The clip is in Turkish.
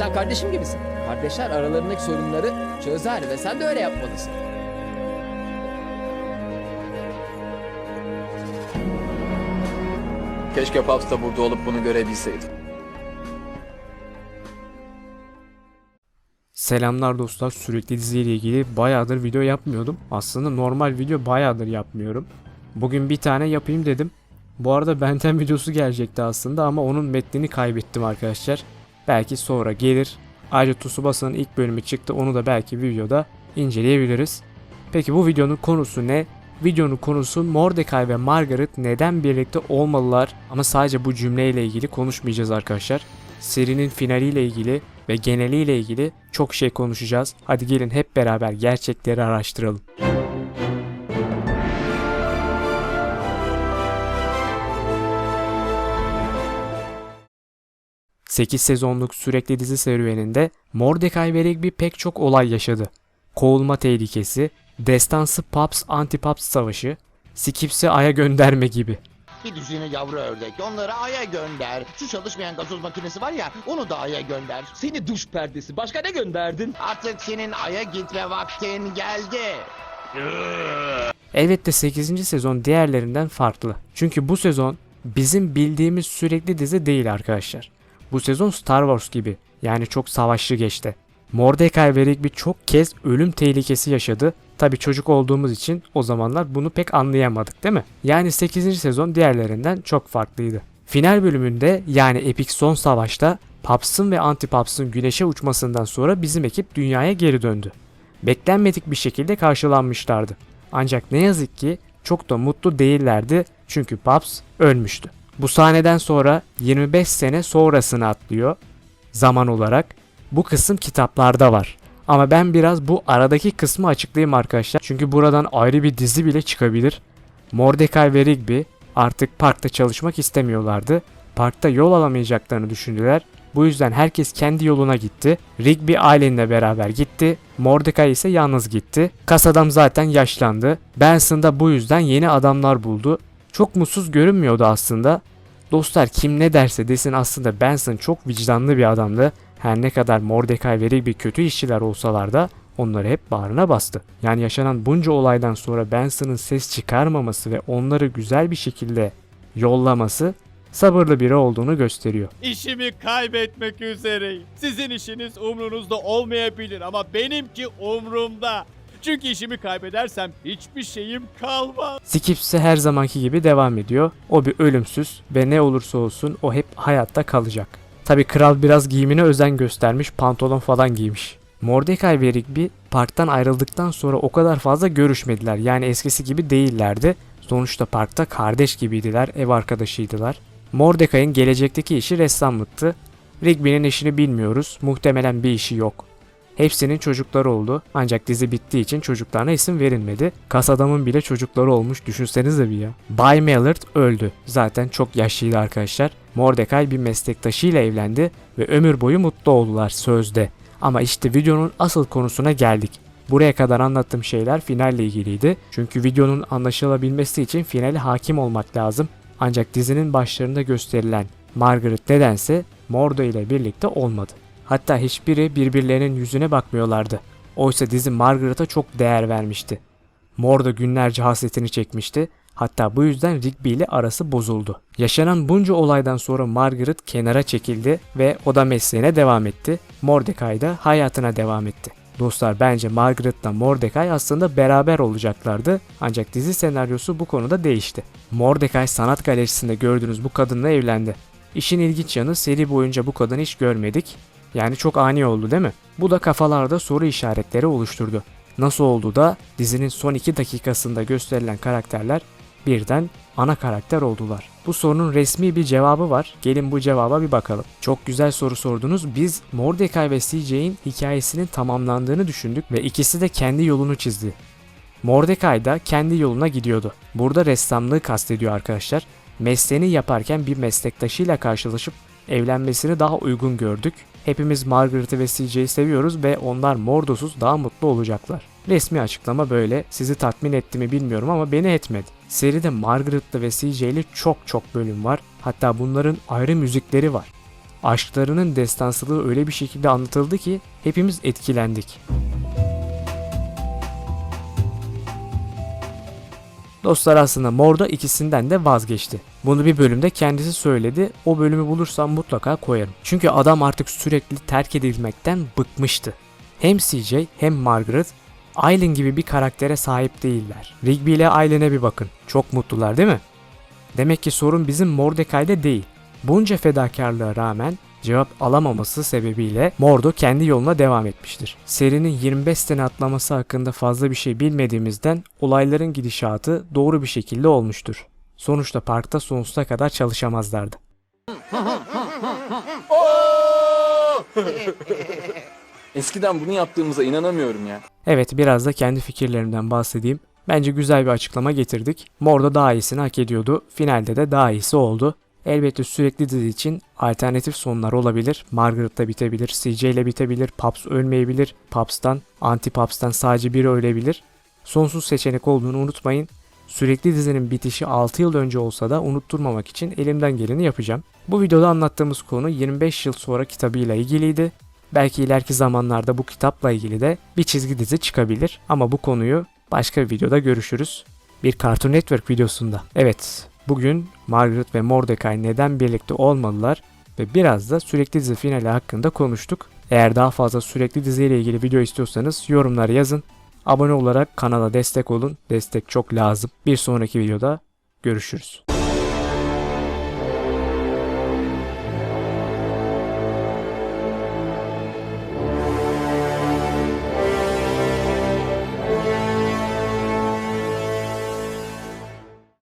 sen kardeşim gibisin. Kardeşler aralarındaki sorunları çözer ve sen de öyle yapmalısın. Keşke Paps da burada olup bunu görebilseydi. Selamlar dostlar. Sürekli diziyle ilgili bayağıdır video yapmıyordum. Aslında normal video bayağıdır yapmıyorum. Bugün bir tane yapayım dedim. Bu arada Benten videosu gelecekti aslında ama onun metnini kaybettim arkadaşlar. Belki sonra gelir. Ayrıca Tsubasa'nın ilk bölümü çıktı. Onu da belki videoda inceleyebiliriz. Peki bu videonun konusu ne? Videonun konusu Mordecai ve Margaret neden birlikte olmalılar? Ama sadece bu cümleyle ilgili konuşmayacağız arkadaşlar. Serinin finaliyle ilgili ve geneliyle ilgili çok şey konuşacağız. Hadi gelin hep beraber gerçekleri araştıralım. ...8 sezonluk sürekli dizi serüveninde Mordecai ve Rigby pek çok olay yaşadı. Kovulma tehlikesi, destansı Paps anti-Paps savaşı, Skips'i Ay'a gönderme gibi. Bir düzine yavru ördek. Onları Ay'a gönder. Şu çalışmayan gazoz makinesi var ya onu da Ay'a gönder. Seni duş perdesi. Başka ne gönderdin? Artık senin Ay'a gitme vaktin geldi. Elbette 8. sezon diğerlerinden farklı. Çünkü bu sezon bizim bildiğimiz sürekli dizi değil arkadaşlar. Bu sezon Star Wars gibi. Yani çok savaşlı geçti. Mordecai ve Rigby çok kez ölüm tehlikesi yaşadı. Tabi çocuk olduğumuz için o zamanlar bunu pek anlayamadık değil mi? Yani 8. sezon diğerlerinden çok farklıydı. Final bölümünde yani epik son savaşta Paps'ın ve Anti-Paps'ın güneşe uçmasından sonra bizim ekip dünyaya geri döndü. Beklenmedik bir şekilde karşılanmışlardı. Ancak ne yazık ki çok da mutlu değillerdi çünkü Paps ölmüştü. Bu sahneden sonra 25 sene sonrasını atlıyor zaman olarak. Bu kısım kitaplarda var. Ama ben biraz bu aradaki kısmı açıklayayım arkadaşlar. Çünkü buradan ayrı bir dizi bile çıkabilir. Mordecai ve Rigby artık parkta çalışmak istemiyorlardı. Parkta yol alamayacaklarını düşündüler. Bu yüzden herkes kendi yoluna gitti. Rigby ailenle beraber gitti. Mordecai ise yalnız gitti. Kas adam zaten yaşlandı. Benson da bu yüzden yeni adamlar buldu. Çok mutsuz görünmüyordu aslında. Dostlar kim ne derse desin aslında Benson çok vicdanlı bir adamdı. Her ne kadar Mordecai ve Rigby kötü işçiler olsalar da onları hep bağrına bastı. Yani yaşanan bunca olaydan sonra Benson'ın ses çıkarmaması ve onları güzel bir şekilde yollaması sabırlı biri olduğunu gösteriyor. İşimi kaybetmek üzereyim. Sizin işiniz umrunuzda olmayabilir ama benimki umrumda. Çünkü işimi kaybedersem hiçbir şeyim kalmaz. Skip ise her zamanki gibi devam ediyor. O bir ölümsüz ve ne olursa olsun o hep hayatta kalacak. Tabi kral biraz giyimine özen göstermiş, pantolon falan giymiş. Mordecai ve Rigby parktan ayrıldıktan sonra o kadar fazla görüşmediler. Yani eskisi gibi değillerdi. Sonuçta parkta kardeş gibiydiler, ev arkadaşıydılar. Mordecai'nin gelecekteki işi ressamlıktı. Rigby'nin işini bilmiyoruz. Muhtemelen bir işi yok. Hepsinin çocukları oldu ancak dizi bittiği için çocuklarına isim verilmedi. Kas adamın bile çocukları olmuş düşünsenize bir ya. Bay Mallard öldü. Zaten çok yaşlıydı arkadaşlar. Mordecai bir meslektaşıyla evlendi ve ömür boyu mutlu oldular sözde. Ama işte videonun asıl konusuna geldik. Buraya kadar anlattığım şeyler finalle ilgiliydi. Çünkü videonun anlaşılabilmesi için finale hakim olmak lazım. Ancak dizinin başlarında gösterilen Margaret nedense Mordo ile birlikte olmadı. Hatta hiçbiri birbirlerinin yüzüne bakmıyorlardı. Oysa dizi Margaret'a çok değer vermişti. Mordo günlerce hasretini çekmişti. Hatta bu yüzden Rigby ile arası bozuldu. Yaşanan bunca olaydan sonra Margaret kenara çekildi ve o da mesleğine devam etti. Mordecai da hayatına devam etti. Dostlar bence Margaret'la Mordecai aslında beraber olacaklardı ancak dizi senaryosu bu konuda değişti. Mordecai sanat galerisinde gördüğünüz bu kadınla evlendi. İşin ilginç yanı seri boyunca bu kadını hiç görmedik. Yani çok ani oldu değil mi? Bu da kafalarda soru işaretleri oluşturdu. Nasıl oldu da dizinin son 2 dakikasında gösterilen karakterler birden ana karakter oldular. Bu sorunun resmi bir cevabı var. Gelin bu cevaba bir bakalım. Çok güzel soru sordunuz. Biz Mordecai ve CJ'in hikayesinin tamamlandığını düşündük ve ikisi de kendi yolunu çizdi. Mordecai da kendi yoluna gidiyordu. Burada ressamlığı kastediyor arkadaşlar. Mesleğini yaparken bir meslektaşıyla karşılaşıp evlenmesini daha uygun gördük. Hepimiz Margaret'ı ve CJ'yi seviyoruz ve onlar Mordosuz daha mutlu olacaklar. Resmi açıklama böyle. Sizi tatmin etti mi bilmiyorum ama beni etmedi. Seride Margaret'lı ve CJ'li çok çok bölüm var. Hatta bunların ayrı müzikleri var. Aşklarının destansılığı öyle bir şekilde anlatıldı ki hepimiz etkilendik. Dostlar aslında Morda ikisinden de vazgeçti. Bunu bir bölümde kendisi söyledi. O bölümü bulursam mutlaka koyarım. Çünkü adam artık sürekli terk edilmekten bıkmıştı. Hem CJ hem Margaret Aileen gibi bir karaktere sahip değiller. Rigby ile Aileen'e bir bakın. Çok mutlular değil mi? Demek ki sorun bizim Mordecai'de değil. Bunca fedakarlığa rağmen cevap alamaması sebebiyle Mordo kendi yoluna devam etmiştir. Serinin 25 sene atlaması hakkında fazla bir şey bilmediğimizden olayların gidişatı doğru bir şekilde olmuştur. Sonuçta parkta sonsuza kadar çalışamazlardı. Eskiden bunu yaptığımıza inanamıyorum ya. Evet biraz da kendi fikirlerimden bahsedeyim. Bence güzel bir açıklama getirdik. Mordo daha iyisini hak ediyordu. Finalde de daha iyisi oldu. Elbette sürekli dizi için alternatif sonlar olabilir. Margaret'la bitebilir, CJ ile bitebilir, Paps ölmeyebilir, Paps'tan, anti Paps'tan sadece biri ölebilir. Sonsuz seçenek olduğunu unutmayın. Sürekli dizinin bitişi 6 yıl önce olsa da unutturmamak için elimden geleni yapacağım. Bu videoda anlattığımız konu 25 yıl sonra kitabıyla ilgiliydi. Belki ileriki zamanlarda bu kitapla ilgili de bir çizgi dizi çıkabilir ama bu konuyu başka bir videoda görüşürüz. Bir Cartoon Network videosunda. Evet, bugün Margaret ve Mordecai neden birlikte olmalılar ve biraz da sürekli dizi finali hakkında konuştuk. Eğer daha fazla sürekli diziyle ilgili video istiyorsanız yorumlara yazın. Abone olarak kanala destek olun. Destek çok lazım. Bir sonraki videoda görüşürüz.